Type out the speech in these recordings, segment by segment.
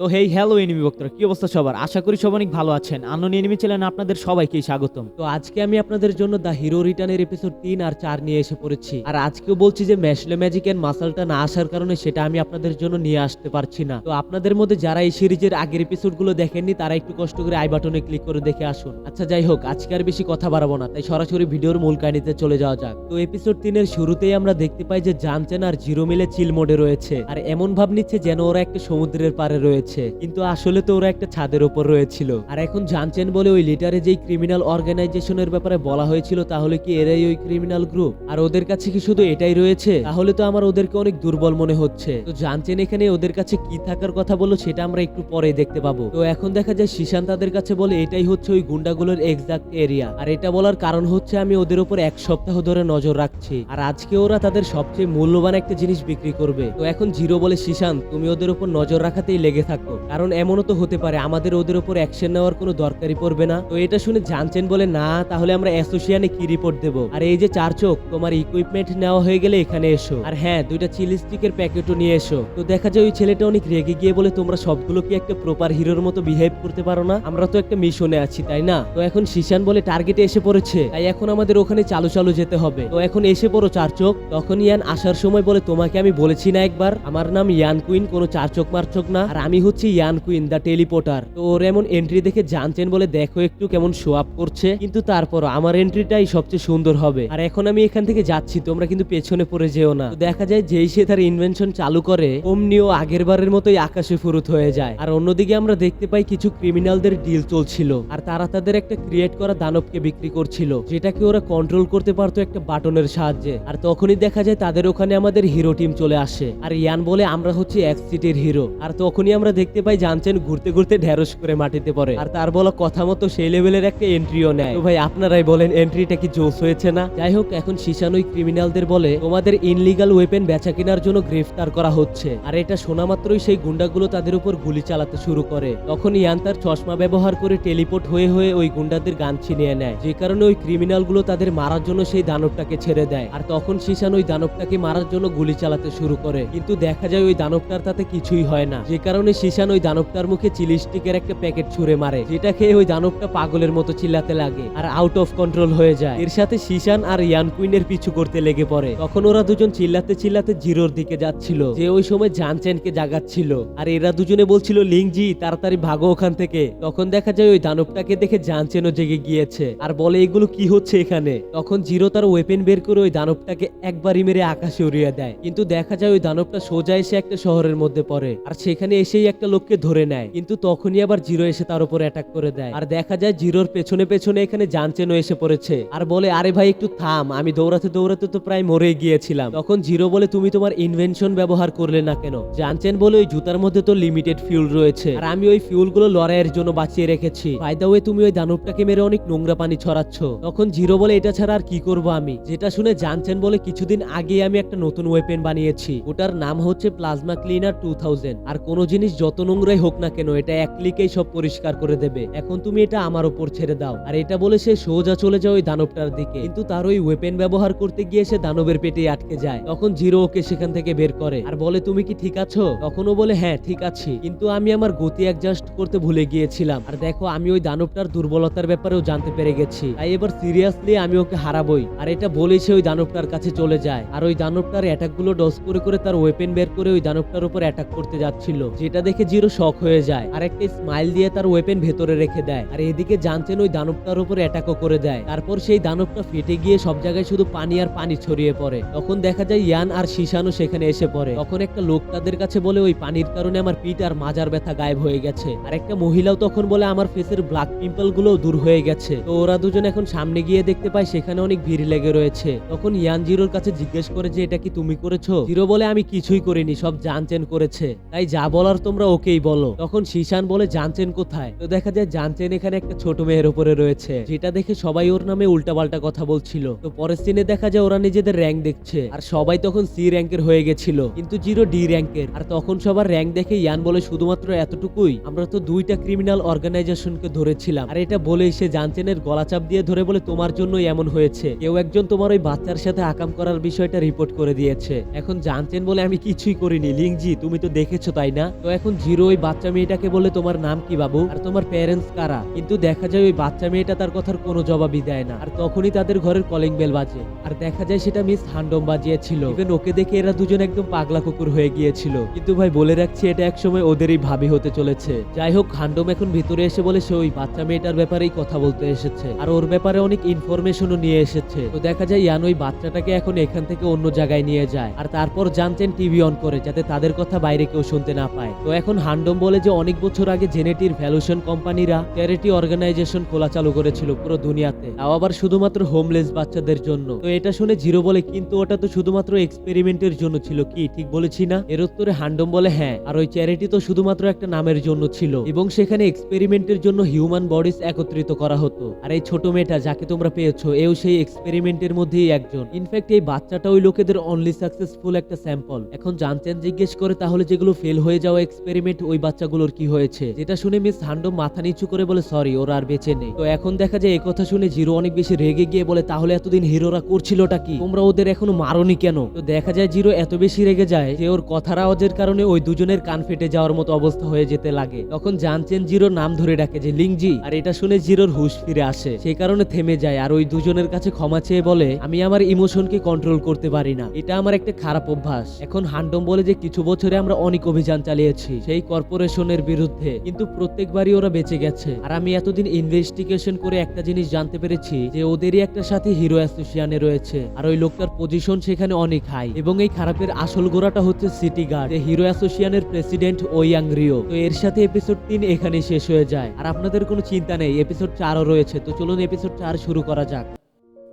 তো hey hello enemy বক্তরা কি অবস্থা সবার? আশা করি সব অনেক ভালো আছেন। আনন এনিমি চ্যানেলে আপনাদের সবাইকে স্বাগতম। তো আজকে আমি আপনাদের জন্য দ্য হিরো রিটার্নের এপিসোড তিন আর চার নিয়ে এসে পড়েছি। আর আজকেও বলছি যে ম্যাশলে ম্যাজিক এন্ড মাসালটা না আসার কারণে সেটা আমি আপনাদের জন্য নিয়ে আসতে পারছি না। তো আপনাদের মধ্যে যারা এই সিরিজের আগের এপিসোডগুলো দেখেননি, তারা একটু কষ্ট করে আই বাটনে ক্লিক করে দেখে আসুন। আচ্ছা যাই হোক, আজকে আর বেশি কথা বাড়াবো না, তাই সরাসরি ভিডিওর মূল কাহিনীতে চলে যাওয়া যাক। তো এপিসোড তিনের শুরুতেই আমরা দেখতে পাই যে জানচেন আর জিরো মিলে চিল মোডে রয়েছে। আর এমন ভাব নিচ্ছে যেন ওরা একটা সমুদ্রের পারে রয়েছে। কিন্তু আসলে তো ওরা একটা ছাদের উপর রয়েছিল। আর এখন জানছেন বলে ওই লিটারে যেই ক্রিমিনাল অর্গানাইজেশনের ব্যাপারে বলা হয়েছিল, তাহলে কি এরাই ওই ক্রিমিনাল গ্রুপ আর ওদের কাছে কি শুধু এটাই রয়েছে? তাহলে তো আমার ওদেরকে অনেক দুর্বল মনে হচ্ছে। তো জানছেন এখানে ওদের কাছে কি থাকার কথা বলো সেটা আমরা একটু পরে দেখতে পাবো। তো এখন দেখা যায় শিশান তাদের কাছে বলে, এটাই হচ্ছে ওই গুন্ডাগুলোর এক্সাক্ট এরিয়া আর এটা বলার কারণ হচ্ছে, আমি ওদের উপর এক সপ্তাহ ধরে নজর রাখছি। আর আজকে ওরা তাদের সবচেয়ে মূল্যবান একটা জিনিস বিক্রি করবে। তো এখন জিরো বলে, শিশান, তুমি ওদের উপর নজর রাখাতেই লেগে থাকো। কারণ এমনও তো হতে পারে, আমাদের ওদের উপর অ্যাকশন নেওয়ার কোনো দরকারই পড়বে না। তো এটা শুনে জানছেন বলে, না, তাহলে আমরা অ্যাসোসিয়ানে কি রিপোর্ট দেবো? আর এই যে চার চোখ, তোমার ইকুইপমেন্ট নেওয়া হয়ে গেলে এখানে এসো। আর হ্যাঁ দুইটা চিলি স্টিকের প্যাকেটও নিয়ে এসো। তো দেখা যায় ওই ছেলেটা অনেক রেগে গিয়ে বলে, তোমরা সবগুলো কি একটা প্রপার হিরোর মতো বিহেভ করতে পারো না? আমরা তো একটা মিশনে আছি, তাই না? তো এখন শিশান বলে টার্গেটে এসে পড়েছে। তাই এখন আমাদের ওখানে চালু চালু যেতে হবে। তো এখন এসে পড়ো চার চোখ। তখন ইয়ান আসার সময় বলে, তোমাকে আমি বলেছি না একবার। আমার নাম ইয়ান কুইন, কোনো চার চোখ মার চোখ না। আর আমি হচ্ছি ইয়ান কুইন দা টেলিপোর্টার। তো ওর এমন এন্ট্রি দেখে জানছেন বলে দেখো একটু কেমন শো আপ করছে। কিন্তু তারপর আমার এন্ট্রিটাই সবচেয়ে সুন্দর হবে। আর এখন আমি এখান থেকে যাচ্ছি, তোমরা কিন্তু পেছনে পড়ে যেও না। দেখা যায় যেই সে তার ইনভেনশন চালু করে, অমনিও আগের বারের মতোই আকাশে ফুরুত হয়ে যায়। আর অন্যদিকে আমরা দেখতে পাই কিছু ক্রিমিনালদের ডিল চলছিল। আর তারা তাদের একটা ক্রিয়েট করা দানবকে বিক্রি করছিল, যেটাকে ওরা কন্ট্রোল করতে পারতো একটা বাটনের সাহায্যে। আর তখনই দেখা যায় তাদের ওখানে আমাদের হিরো টিম চলে আসে। আর ইয়ান বলে, আমরা হচ্ছে এক সিটির হিরো আর তখনই আমরা দেখতে পাই জানছেন ঘুরতে ঘুরতে ঢেরস করে মাটিতে পড়ে। আর তার বলা কথা মতো সেই লেভেলের একটা এন্ট্রিও নেয়। তো ভাই, আপনারাই বলেন এন্ট্রিটা কি জোস হয়েছে না? যাই হোক, এখন শিশানুই ক্রিমিনালদের বলে, তোমাদের ইনলিগাল ওয়েপেন বেচা কেনার জন্য গ্রেফতার করা হচ্ছে। আর এটা শোনা মাত্রই সেই গুন্ডাগুলো তাদের উপর গুলি চালাতে শুরু করে। তখন ইয়ান তার চশমা ব্যবহার করে টেলিপোর্ট হয়ে হয়ে ওই গুন্ডাদের গান ছিনিয়ে নেয়। যে কারণে ওই ক্রিমিনালগুলো তাদের মারার জন্য সেই দানবটাকে ছেড়ে দেয়। আর তখন শিশান ওই দানবটাকে মারার জন্য গুলি চালাতে শুরু করে। কিন্তু দেখা যায় ওই দানবটার তাতে কিছুই হয় না। যে কারণে শিশান ওই দানবটার মুখে চিলি স্টিকের একটা প্যাকেট ছুঁড়ে মারে। যেটা খেয়ে ওই দানবটা পাগলের মতো চিল্লাতে লাগে আর আউট অফ কন্ট্রোল হয়ে যায়। এর সাথে শিশান আর ইয়ান কুইনের পিছু করতে লেগে পড়ে। তখন ওরা দুজন চিল্লাতে চিল্লাতে জিরোর দিকে যাচ্ছিল। যে ওই সময় জানচেনকে জাগাচ্ছিল। আর এরা দুজনে বলছিল, লিংজি, তাড়াতাড়ি ভাগো ওখান থেকে। তখন দেখা যায় ওই দানবটাকে দেখে জানচেনও জেগে গিয়েছে। আর বলে, এগুলো কি হচ্ছে এখানে? তখন জিরো তার ওয়েপেন বের করে ওই দানবটাকে একবারই মেরে আকাশে উড়িয়ে দেয়। কিন্তু দেখা যায় ওই দানবটা সোজা এসে একটা শহরের মধ্যে পড়ে। আর সেখানে এসেই একটা লোককে ধরে নেয়, কিন্তু তখনই আবার জিরো এসে তার উপর অ্যাটাক করে দেয়। আর দেখা যায় জিরোর পেছনে পেছনে এখানে জানচেনও এসে পড়েছে। আর বলে, আরে ভাই, একটু থাম, আমি দৌড়াতে দৌড়াতে তো প্রায় মরে গিয়েছিলাম। তখন জিরো বলে, তুমি তোমার ইনভেনশন ব্যবহার করলে না কেন? জানচেন বলে, ওই জুতার মধ্যে তো লিমিটেড ফিউল রয়েছে। আর আমি ওই ফিউলগুলো লড়াইয়ের জন্য বাঁচিয়ে রেখেছি। বাই দা ওয়ে তুমি ওই দানবটাকে মেরে অনেক নোংরা পানি ছড়াচ্ছ। তখন জিরো বলে, এটা ছাড়া আর কি করব আমি? যেটা শুনে জানছেন বলে, কিছুদিন আগে আমি একটা নতুন ওয়েপেন বানিয়েছি। ওটার নাম হচ্ছে প্লাজমা ক্লিনার টু থাউজেন্ড আর কোনো জিনিস যত নোংরাই হোক না কেন, এটা এক ক্লিকেই সব পরিষ্কার করে দেবে। এখন তুমি এটা আমার উপর ছেড়ে দাও। আর এটা বলে সে সোজা চলে যায় ওই দানবটার দিকে। কিন্তু তার ওই ওয়েপেন ব্যবহার করতে গিয়ে সে দানবের পেটে আটকে যায়। তখন জিরো ওকে সেখান থেকে বের করে। আর বলে, তুমি কি ঠিক আছো? তখনও বলে হ্যাঁ ঠিক আছি। কিন্তু আমি আমার গতি অ্যাডজাস্ট করতে ভুলে গিয়েছিলাম। আর দেখো, আমি ওই দানবটার দুর্বলতার ব্যাপারেও জানতে পেরে গেছি। তাই এবার সিরিয়াসলি আমি ওকে হারাবই। আর এটা বলেই সে ওই দানবটার কাছে চলে যায়। আর ওই দানবটার অ্যাটাকগুলো ডস করে করে তার ওয়েপেন বের করে ওই দানবটার উপর অ্যাটাক করতে যাচ্ছিল। যেটা দেখে জিরো শক হয়ে যায়। আর একটা স্মাইল দিয়ে তার ওয়েপেন ভেতরে রেখে দেয়। আর এদিকে জানছেন ওই দানবটার উপর অ্যাটাকও করে দেয়। তারপর সেই দানবটা ফেটে গিয়ে সব জায়গায় শুধু পানি আর পানি ছড়িয়ে পড়ে। তখন দেখা যায় ইয়ান আর শিশানও সেখানে এসে পড়ে। তখন একটা লোক তাদের কাছে বলে, ওই পানির কারণে আমার পিঠ আর মাজার ব্যথা গায়েব হয়ে গেছে। আর একটা মহিলাও তখন বলে, আমার ফেসের ব্ল্যাক পিম্পলগুলো দূর হয়ে গেছে। তো ওরা দুজন এখন সামনে গিয়ে দেখতে পায়, সেখানে অনেক ভিড় লেগে রয়েছে। তখন ইয়ান জিরোর কাছে জিজ্ঞেস করে, যে এটা কি তুমি করেছ? জিরো বলে, আমি কিছুই করিনি, সব জানচেন করেছে। তাই যা বলার তোমরা ওকেই বলো। তখন শিশান বলে, জানচেন কোথায়? তো দেখা যায়, জানচেন এখানে একটা ছোট মেয়ের উপরে রয়েছে। যেটা দেখে সবাই ওর নামে উল্টাপাল্টা কথা বলছিল। তো পরের সিনে দেখা যায়, ওরা নিজেদের র্যাঙ্ক দেখছে। আর সবাই তখন সি র্যাঙ্কের হয়ে গেছিল। কিন্তু জিরো ডি র্যাঙ্কের আর তখন সবার র্যাঙ্ক দেখে ইয়ান বলে, শুধুমাত্র এতটুকুই? আমরা তো দুইটা ক্রিমিনাল অর্গানাইজেশনকে ধরেছিলাম। আর এটা বলে সে জানচেনের গলা চাপ দিয়ে ধরে বলে, তোমার জন্য এমন হয়েছে। কেউ একজন তোমার ওই বাচ্চার সাথে আকাম করার বিষয়টা রিপোর্ট করে দিয়েছে। এখন জানচেন বলে, আমি কিছুই করিনি। লিংজি, তুমি তো দেখেছ, তাই না? তো এখন তখন জিরো, ওই বাচ্চা মেয়েটাকে বলে তোমার নাম কি বাবু? আর তোমার প্যারেন্টস কারা? কিন্তু দেখা যায় ওই বাচ্চা মেয়েটা তার কথার কোনো জবাবই দেয় না। আর তখনই তাদের ঘরের কলিং বেল বাজে। আর দেখা যায় সেটা মিস হান্ডম বাজিয়েছিল। ইভেন ওকে দেখে এরা দুজন একদম পাগলা কুকুর হয়ে গিয়েছিল। কিন্তু ভাই, বলে রাখছি, এটা একসময় ওদেরই ভাবি হতে চলেছে। যাই হোক হান্ডম এখন ভিতরে এসে বলে সে ওই বাচ্চা মেয়েটার ব্যাপারেই কথা বলতে এসেছে। আর ওর ব্যাপারে অনেক ইনফরমেশনও নিয়ে এসেছে। তো দেখা যায় ইয়ান ওই বাচ্চাটাকে এখন এখান থেকে অন্য জায়গায় নিয়ে যায়। আর তারপর জানতেন টিভি অন করে, যাতে তাদের কথা বাইরে কেউ শুনতে না পায়। তো এখন হান্ডম বলে যে অনেক বছর আগে জেনেটির ভ্যালুশন কোম্পানিরা চ্যারিটি অর্গানাইজেশন খোলা চালু করেছিল পুরো দুনিয়াতে। তাও আবার শুধুমাত্র হোমলেস বাচ্চাদের জন্য। তো এটা শুনে জিরো বলে, কিন্তু ওটা তো শুধুমাত্র এক্সপেরিমেন্টের জন্য ছিল কি? ঠিক বলেছি না? এর উত্তরে হান্ডম বলে হ্যাঁ আর ওই চ্যারিটি তো শুধুমাত্র একটা নামের জন্য ছিল এবং সেখানে এক্সপেরিমেন্টের জন্য হিউম্যান বডিস একত্রিত করা হতো। আর এই ছোট মেয়েটা যাকে তোমরা পেয়েছ, এও সেই এক্সপেরিমেন্টের মধ্যেই একজন। ইনফ্যাক্ট এই বাচ্চাটা ওই লোকেদের অনলি সাকসেসফুল একটা স্যাম্পল। এখন জানতেন জিজ্ঞেস করে, তাহলে যেগুলো ফেল হয়ে যাওয়া ওই বাচ্চাগুলোর কি হয়েছে? যেটা শুনে মিস হান্ডম মাথা নিচু করে বলে, সরি, ওরা আর বেঁচে নেই। তো এখন দেখা যায় এই কথা শুনে জিরো অনেক বেশি রেগে গিয়ে বলে, তাহলে এতদিন হিরোরা করছিলটা কি? তোমরা ওদের এখনও মারোনি কেন? তো দেখা যায় জিরো এত বেশি রেগে যায় যে ওর কথার আওয়াজের কারণে ওই দুজনের কান ফেটে যাওয়ার মতো অবস্থা হয়ে যেতে লাগে। তখন জানছেন জিরোর নাম ধরে ডাকে যে, লিংজি। আর এটা শুনে জিরোর হুশ ফিরে আসে। সেই কারণে থেমে যায় আর ওই দুজনের কাছে ক্ষমা চেয়ে বলে, আমি আমার ইমোশনকে কন্ট্রোল করতে পারি না। এটা আমার একটা খারাপ অভ্যাস। এখন হান্ডম বলে যে, কিছু বছরে আমরা অনেক অভিযান চালিয়েছি। সেই কর্পোরেশনের বিরুদ্ধে। কিন্তু প্রত্যেকবারই ওরা বেঁচে গেছে। আর আমি এতদিন ইনভেস্টিগেশন করে একটা জিনিস জানতে পেরেছি যে ওদেরই একটা সাথে হিরো অ্যাসোসিয়ানে রয়েছে। আর ওই লোকটার পজিশন সেখানে অনেক হাই এবং এই খারাপের আসল গোড়াটা হচ্ছে সিটি গার্ড হিরো অ্যাসোসিয়ানের প্রেসিডেন্ট ওয়াং রিও। তো এর সাথে এপিসোড তিন এখানে শেষ হয়ে যায়। আর আপনাদের কোনো চিন্তা নেই এপিসোড চারও রয়েছে। তো চলুন এপিসোড চার শুরু করা যাক।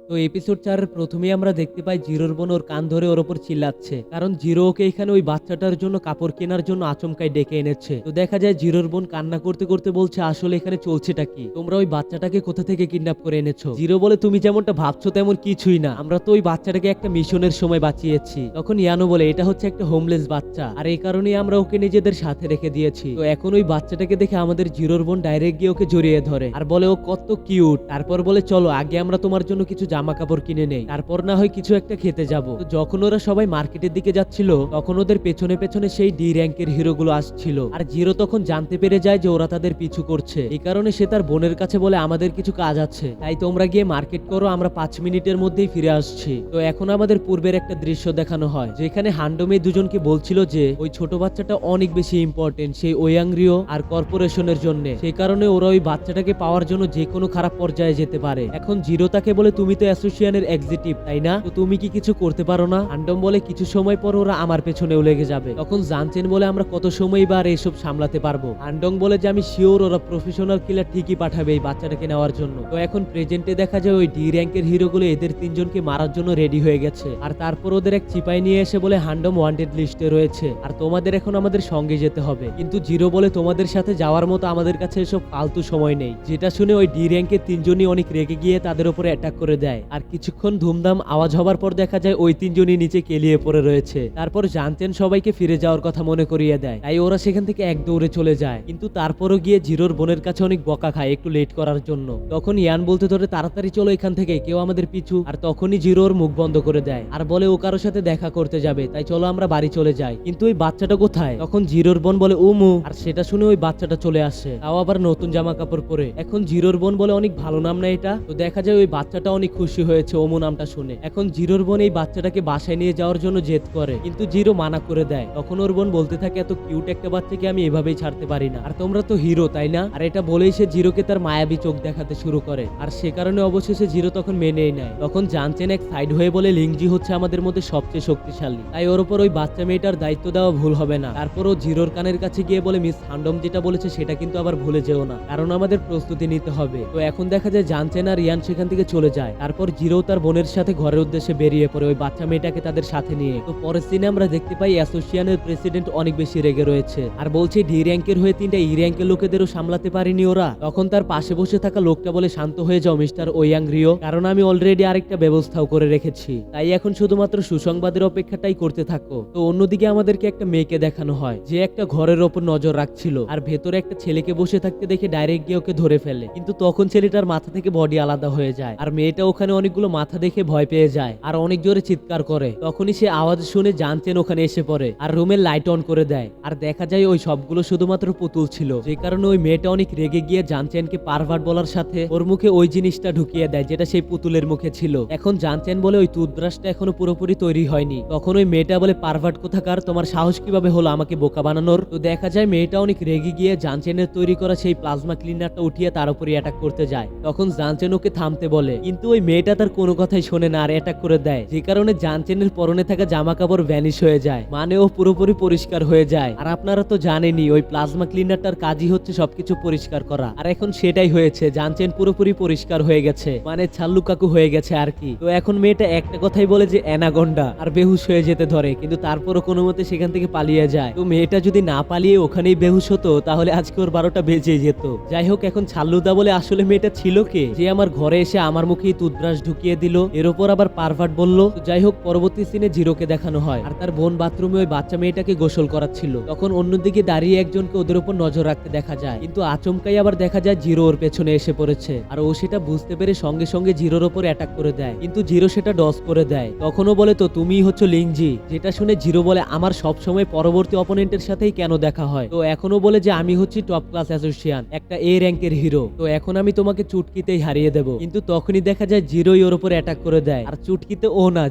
তো এপিসোড চার প্রথমেই আমরা দেখতে পাই জিরোর বোন ওর কান ধরে ওর ওপর চিল্লাচ্ছে। কারণ জিরো ওকে এখানে ওই বাচ্চাটার জন্য কাপড় কেনার জন্য আচমকাই ডেকে এনেছে। তো দেখা যায় জিরোর বোন কান্না করতে করতে বলছে, আসলে এখানে চলছেটা কি? তোমরা ওই বাচ্চাটাকে কোথা থেকে কিডন্যাপ করে এনেছো? জিরো বলে, তুমি যেমনটা ভাবছ তেমন কিছুই না। আমরা তো ওই বাচ্চাটাকে একটা মিশনের সময় বাঁচিয়েছি। তখন ইয়ানো বলে, এটা হচ্ছে একটা হোমলেস বাচ্চা। আর এই কারণেই আমরা ওকে নিজেদের সাথে রেখে দিয়েছি। তো এখন ওই বাচ্চাটাকে দেখে আমাদের জিরোর বোন ডাইরেক্ট গিয়ে ওকে জড়িয়ে ধরে। আর বলে, ও কত কিউট তারপর বলে, চলো, আগে আমরা তোমার জন্য কিছু জামা কাপড় কিনে নেই। তারপর না হয় কিছু একটা খেতে যাব। যখন ওরা সবাই মার্কেটের দিকে যাচ্ছিল, তখন ওদের পেছনে পেছনে সেই ডি র্যাঙ্কের হিরো গুলো আসছিল। আর জিরো তখন জানতে পেরে যায় যে ওরা তাদের পিছু করছে। এই কারণে সে তার বোনের কাছে বলে, আমাদের কিছু কাজ আছে। তাই তোমরা গিয়ে মার্কেট করো, আমরা পাঁচ মিনিটের মধ্যেই ফিরে আসছি। তো এখন আমাদের পূর্বের একটা দৃশ্য দেখানো হয়, যেখানে হান্ডোমে দুজনকে বলছিল যে, ওই ছোট বাচ্চাটা অনেক বেশি ইম্পর্টেন্ট সেই ওয়াংরিও আর কর্পোরেশনের জন্য। সেই কারণে ওরা ওই বাচ্চাটাকে পাওয়ার জন্য যে কোনো খারাপ পর্যায়ে যেতে পারে। এখন জিরো তাকে বলে, তুমি তো অ্যাসোসিয়ানের এক্সিটিভ তাই না? তো তুমি কি কিছু করতে পারো না? হান্ডম বলে কিছু সময় পর ওরা আমার পেছনেও লেগে যাবে। তখন জানছেন বলে আমরা কত সময় বা আর এইসব সামলাতে পারব। হান্ডং বলে যে আমি শিওর ওরা প্রফেশনাল কিলার ঠিকই পাঠাবে এই বাচ্চাটাকে নেওয়ার জন্য। তো এখন প্রেজেন্টে দেখা যায় ওই ডি র্যাঙ্কের হিরো গুলো এদের তিনজনকে মারার জন্য রেডি হয়ে গেছে। আর তারপর ওদের এক চিপাই নিয়ে এসে বলে হান্ডম ওয়ান্টেড লিস্টে রয়েছে। আর তোমাদের এখন আমাদের সঙ্গে যেতে হবে। কিন্তু জিরো বলে তোমাদের সাথে যাওয়ার মতো আমাদের কাছে এসব ফালতু সময় নেই। যেটা শুনে ওই ডি র্যাঙ্কের তিনজনই অনেক রেগে গিয়ে তাদের উপরে অ্যাটাক করে দেয়। আর কিছুক্ষণ ধুমধাম আওয়াজ হবার পর দেখা যায় ওই তিনজনই নিচে কেলিয়ে পড়ে রয়েছে। তারপর জানতেন সবাইকে ফিরে যাওয়ার কথা মনে করিয়ে দেয়। তাই ওরা সেখান থেকে এক দৌড়ে চলে যায়। কিন্তু তারপরও গিয়ে জিরোর বোনের কাছে অনেক বকা খায় একটু লেট করার জন্য। তখন ইয়ান বলতে ধরে, তাড়াতাড়ি চলো এখান থেকে, কেউ আমাদের পিছু। আর তখনই জিরোর মুখ বন্ধ করে দেয়। আর বলে, ও কারোর সাথে দেখা করতে যাবে, তাই চলো আমরা বাড়ি চলে যাই। কিন্তু ওই বাচ্চাটা কোথায়? তখন জিরোর বোন বলে উমু আর সেটা শুনে ওই বাচ্চাটা চলে আসে। তাও আবার নতুন জামা কাপড় পরে। এখন জিরোর বোন বলে, অনেক ভালো নাম না এটা? তো দেখা যায় ওই বাচ্চাটা অনেক খুশি। হয়েছে ওমু নামটা শুনে। এখন জিরোর বোন এই বাচ্চাটাকে বাসায় নিয়ে যাওয়ার জন্য জেদ করে, কিন্তু জিরো মানা করে দেয়। তখন ওর বোন বলতে থাকে, এত কিউট একটা বাচ্চাকে আমি এভাবেই ছাড়তে পারি না। আর তোমরা তো হিরো তাই না? আর এটা বলেই সে জিরোকে তার মায়াবী চোখ দেখাতে শুরু করে। আর সে কারণে অবশেষে জিরো তখন মেনেই নেয়। তখন জানছেন এক সাইড হয়ে বলে, লিংজি হচ্ছে আমাদের মধ্যে সবচেয়ে শক্তিশালী। তাই ওর উপর ওই বাচ্চা মেয়েটার দায়িত্ব দেওয়া ভুল হবে না। তারপর ও জিরোর কানের কাছে গিয়ে বলে, মিস হান্ডম যেটা বলেছে সেটা কিন্তু আবার ভুলে যেও না। কারণ আমাদের প্রস্তুতি নিতে হবে। তো এখন দেখা যায় জানছেন আর রিয়ান সেখান থেকে চলে যায়। তারপর জিরো তার বোনের সাথে ঘরের উদ্দেশ্যে বেরিয়ে পড়ে ওই বাচ্চা মেয়েটাকে তাদের সাথে নিয়ে। তো পরের সিনে আমরা দেখতে পাই অ্যাসোসিয়ানের প্রেসিডেন্ট অনেক বেশি রেগে রয়েছে। আর বলছে, ডি র্যাঙ্কের হয়ে তিনটা ই র্যাঙ্কের লোকেদেরও সামলাতে পারিনি ওরা। তখন তার পাশে বসে থাকা লোকটা বলে, শান্ত হয়ে যাও, মিস্টার ওয়াং রিও। কারণ আমি অলরেডি আরেকটা ব্যবস্থাও করে রেখেছি। তাই এখন শুধুমাত্র সুসংবাদের অপেক্ষাটাই করতে থাকো। তো অন্যদিকে আমাদেরকে একটা মেয়েকে দেখানো হয়। যে একটা ঘরের ওপর নজর রাখছিল। আর ভেতরে একটা ছেলেকে বসে থাকতে দেখে ডাইরেক্ট গিয়ে ওকে ধরে ফেলে। কিন্তু তখন ছেলেটার মাথা থেকে বডি আলাদা হয়ে যায়। আর মেয়েটা ওখানে ওখানে অনেকগুলো মাথা দেখে ভয় পেয়ে যায় আর অনেক জোরে চিৎকার করে। তখনই সে আওয়াজ শুনে জানতেন ওখানে এসে পড়ে আর রুমের লাইট অন করে দেয়। আর দেখা যায় ওই সবগুলো শুধুমাত্র পুতুল ছিল। যে কারণে ওই মেয়েটা অনেক রেগে গিয়ে জানচেনকে পারভার্ট বলার সাথে ওর মুখে ওই জিনিসটা ঢুকিয়ে দেয় যেটা সেই পুতুলের মুখে ছিল। এখন জানচেন বলে ওই টুথব্রাশটা এখনও পুরোপুরি তৈরি হয়নি। তখন ওই মেয়েটা বলে পারভার্ট কোথাকার? তোমার সাহস কীভাবে হলো আমাকে বোকা বানানোর? তো দেখা যায় মেয়েটা অনেক রেগে গিয়ে জানচেনের তৈরি করা সেই প্লাজমা ক্লিনারটা উঠিয়ে তার উপরে অ্যাটাক করতে যায়। তখন জানচেন ওকে থামতে বলে। কিন্তু ওই মেয়েটা তার কোনো কথাই শোনে না আর অ্যাটাক করে দেয়। যে কারণে জানচেনের পরনে থাকা জামা কাপড় ভ্যানিশ হয়ে যায়। মানে ও পুরোপুরি পরিষ্কার হয়ে যায়। আর আপনারা তো জানেনই, ওই প্লাজমা ক্লিনারটার কাজই হচ্ছে সবকিছু পরিষ্কার করা। আর এখন সেটাই হয়েছে জানচেন পুরোপুরি পরিষ্কার হয়ে গেছে। মানে ছাল্লু কাকু হয়ে গেছে আর কি। তো এখন মেয়েটা একটা কথাই বলে যে, অ্যানাগন্ডা। আর বেহুশ হয়ে যেতে ধরে। কিন্তু তারপরও কোনো মতে সেখান থেকে পালিয়ে যায়। তো মেয়েটা যদি না পালিয়ে ওখানেই বেহুশ হতো, তাহলে আজকে ওর বারোটা বেজে যেত। যাই হোক, এখন ছাল্লুদা বলে আসলে মেয়েটা ছিল কে? যে আমার ঘরে এসে আমার মুখেই মুখে টুথব্রাশ ঢুকিয়ে দিল। এর উপর আবার পারভার্ট বলল, যাই হোক, পরবর্তী সিনে জিরোকে দেখানো হয়। আর তার বোন বাথরুমে ওই বাচ্চা মেয়েটাকে গোসল করাচ্ছিল। তখন অন্যদিকে দাঁড়িয়ে একজনকে ওদের উপর নজর রাখতে দেখা যায়। কিন্তু আচমকাই আবার দেখা যায় জিরো ওর পেছনে এসে পড়েছে। আর ও সেটা বুঝতে পেরে সঙ্গে সঙ্গে জিরোর ওপর অ্যাটাক করে দেয়। কিন্তু জিরো সেটা ডস করে দেয়। তখনও বলে, তো তুমিই হচ্ছে লিংজি। যেটা শুনে জিরো বলে, আমার সব সময় পরবর্তী অপোনেন্টের সাথেই কেন দেখা হয়? তো এখনও বলে যে, আমি হচ্ছি টপ ক্লাস অ্যাসোসিয়ান একটা এ র্যাঙ্কের হিরো তো এখন আমি তোমাকে চুটকিতেই হারিয়ে দেব। কিন্তু তখনই দেখা যায় জিরোই ওর উপর অ্যাটাক করে দেয়। আর চুটকিতে ও না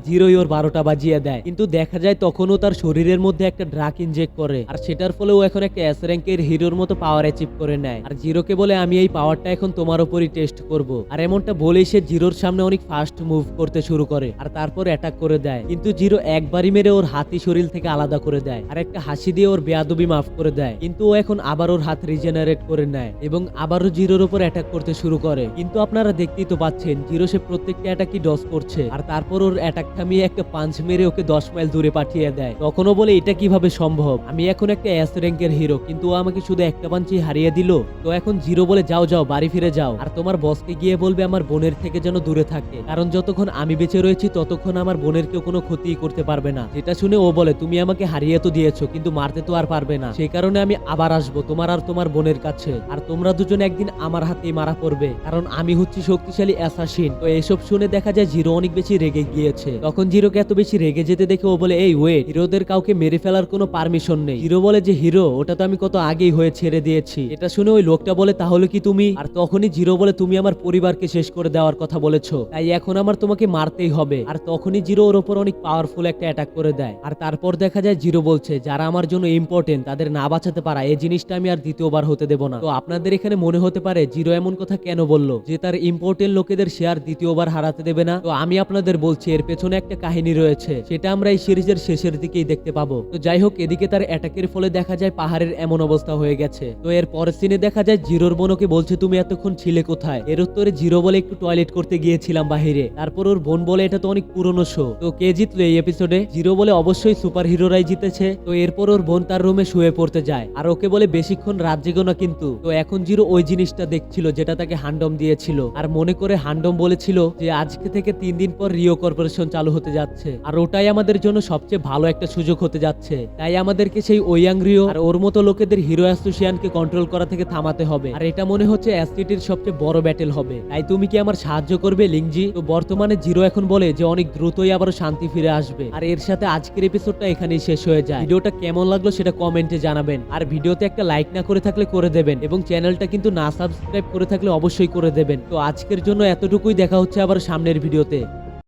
বারোটা বাজিয়ে দেয়। কিন্তু দেখা যায় তখনও তার শরীরের মধ্যে একটা ইনজেক্ট করে। আর সেটার ফলে ও এখন একটা এস র্যাঙ্কের হিরোর মতো পাওয়ার অ্যাচিভ করে নেয়। আর জিরোকে বলে, আমি এই পাওয়ারটা এখন তোমার উপরই টেস্ট করব। আর এমনটা সে জিরোর সামনে অনেক ফাস্ট মুভ করতে শুরু করে। আর তারপর অ্যাটাক করে দেয়। কিন্তু জিরো একবারই মেরে ওর হাতি শরীর থেকে আলাদা করে দেয়। আর একটা হাসি দিয়ে ওর বেয়াদবি মাফ করে দেয়। কিন্তু ও এখন আবার ওর হাত রিজেনারেট করে নেয়। এবং আবারও জিরোর উপর অ্যাটাক করতে শুরু করে। কিন্তু আপনারা দেখতেই তো পাচ্ছেন, জিরো সে প্রত্যেকটা অ্যাটাকই ডস করছে। আর তারপর ওর অ্যাটাক থামিয়ে একটা পাঞ্চ মেরে ওকে দশ মাইল দূরে পাঠিয়ে দেয়। তখনও বলে, এটা কীভাবে সম্ভব? আমি এখন একটা র্যাঙ্কের হিরো কিন্তু ও আমাকে শুধু একটা হারিয়ে দিল। তো এখন জিরো বলে, যাও যাও, বাড়ি ফিরে যাও। আর তোমার বসকে গিয়ে বলবে, আমার বোনের থেকে যেন দূরে থাকে। কারণ যতক্ষণ আমি বেঁচে রয়েছি, ততক্ষণ আমার বোনের কেউ কোনো ক্ষতি করতে পারবে না। যেটা শুনে ও বলে, তুমি আমাকে হারিয়ে তো দিয়েছ, কিন্তু মারতে তো আর পারবে না। সেই কারণে আমি আবার আসব, তোমার আর তোমার বোনের কাছে। আর তোমরা দুজন একদিন আমার হাতেই মারা পড়বে। কারণ আমি হচ্ছি শক্তিশালী অ্যাসাসিন তো এসব শুনে দেখা যায় জিরো অনেক বেশি রেগে গিয়েছে। তখন জিরোকে এত বেশি রেগে যেতে দেখে ও বলে, এই ওয়েট হিরোদের কাউকে মেরে ফেলার কোনো পারমিশন নেই। হিরো বলে যে, হিরো, ওটা তো আমি কত আগেই হয়ে ছেড়ে দিয়েছি। এটা শুনে ওই লোকটা বলে, তাহলে কি তুমি? আর তখনই জিরো বলে, তুমি আমার পরিবারকে শেষ করে দেওয়ার কথা বলেছ। তাই এখন আমার তোমাকে মারতেই হবে। আর তখনই জিরো ওর ওপর অনেক পাওয়ারফুল একটা অ্যাটাক করে দেয়। আর তারপর দেখা যায় জিরো বলছে, যারা আমার জন্য ইম্পর্টেন্ট তাদের না বাঁচাতে পারা, এই জিনিসটা আমি আর দ্বিতীয়বার হতে দেব না। তো আপনাদের এখানে মনে হতে পারে, জিরো এমন কথা কেন বলল? যে তার ইম্পর্টেন্ট লোকেদের শেয়ার দ্বিতীয়বার হারাতে দেবে না। তো আমি আপনাদের বলছি, এর পেছনে একটা কাহিনী রয়েছে। সেটা আমরা এই সিরিজের শেষের দিকেই দেখতে পাবো। তো যাই হোক, এদিকে তার অ্যাটাকের ফলে দেখা যায় পাহাড়ের এমন অবস্থা হয়ে গেছে। তো এর পরের সিনে দেখা যায় জিরোর বোনকে বলছে, তুমি এতক্ষণ ছিলে কোথায়? এর উত্তরে জিরো বলে একটু টয়লেট করতে গিয়েছিলাম বাহিরে। তারপর ওর বোন বলে, এটা তো অনেক পুরনো শো তো কে জিতলো এই এপিসোডে জিরো বলে, অবশ্যই সুপার হিরোরাই জিতেছে। তো এরপর ওর বোন তার রুমে শুয়ে পড়তে যায়। আর ওকে বলে, বেশিক্ষণ রাত জেগো না কিন্তু। তো এখন জিরো ওই জিনিসটা দেখছিল, যেটা তাকে হান্ডম দিয়েছিল। আর মনে করে হান্ডম বলেছিল যে আজকে থেকে তিন দিন পর রিও কর্পোরেশন চালু হতে যাচ্ছে। আর ওটাই আমাদের জন্য সবচেয়ে ভালো একটা সুযোগ হতে যাচ্ছে। তাই আমাদেরকে সেই ওয়াং রিও আর ওর মতো লোকেদের হিরো অ্যাসোসিয়ানকে কন্ট্রোল করা থেকে থামাতে হবে। আর এটা মনে হচ্ছে অ্যাসটিটির সবচেয়ে বড় ব্যাটেল হবে। তাই তুমি কি আমার সাহায্য করবে লিংজি তো বর্তমানে জিরো এখন বলে যে অনেক দ্রুতই আবার শান্তি ফিরে আসবে। আর এর সাথে আজকের এপিসোডটা এখানেই শেষ হয়ে যায়। ভিডিওটা কেমন লাগল সেটা কমেন্টে জানাবেন। আর ভিডিওতে একটা লাইক না করে থাকলে করে দেবেন। এবং চ্যানেলটা কিন্তু না সাবস্ক্রাইব করে থাকলে অবশ্যই করে দেবেন। তো আজকের জন্য এতটুকুই। দেখা হচ্ছে আবার সামনের ভিডিওতে।